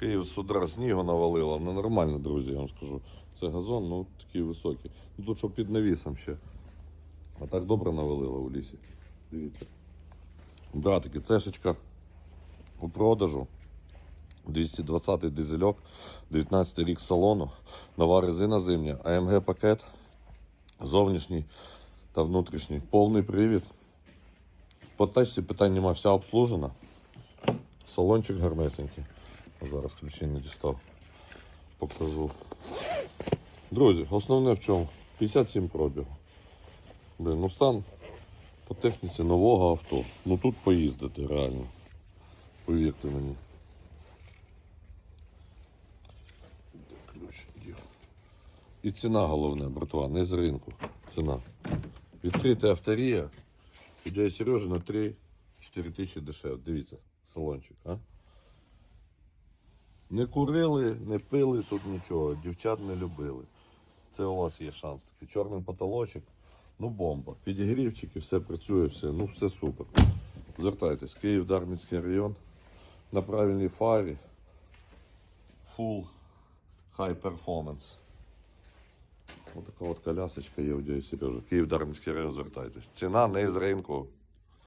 Київ з утра снігу навалило. Ну нормально, друзі, я вам скажу. Це газон, ну такий високий. Ну тут що під навісом ще. А так добре навалило у лісі. Дивіться. Братики, цешечка у продажу. 220 дизельок, 19 рік салону, нова резина зимня, АМГ пакет, зовнішній та внутрішній, повний привід. По тачці питань нема, вся обслужена. Салончик гарнесенький. Зараз ключі не дістав. Покажу. Друзі, основне в чому? 57 пробігу. Блин, ну стан по техніці нового авто. Ну тут поїздити реально. Повірте мені. Ключ? І ціна головне, братва, не з ринку. Ціна. Відкрита авторія. Дядя Сережи на 3-4 тисячі дешевше. Дивіться, салончик, а? Не курили, не пили тут нічого, дівчат не любили. Це у вас є шанс. Такий чорний потолочок. Ну, бомба. Підігрівчики, все працює, все, ну все супер. Звертайтесь, Київ, Дарницький район. На правильній фарі. Full high performance. Ось така от колясочка є у дядя Сережи. Київ, Дарницький район, звертайтесь. Ціна не з ринку.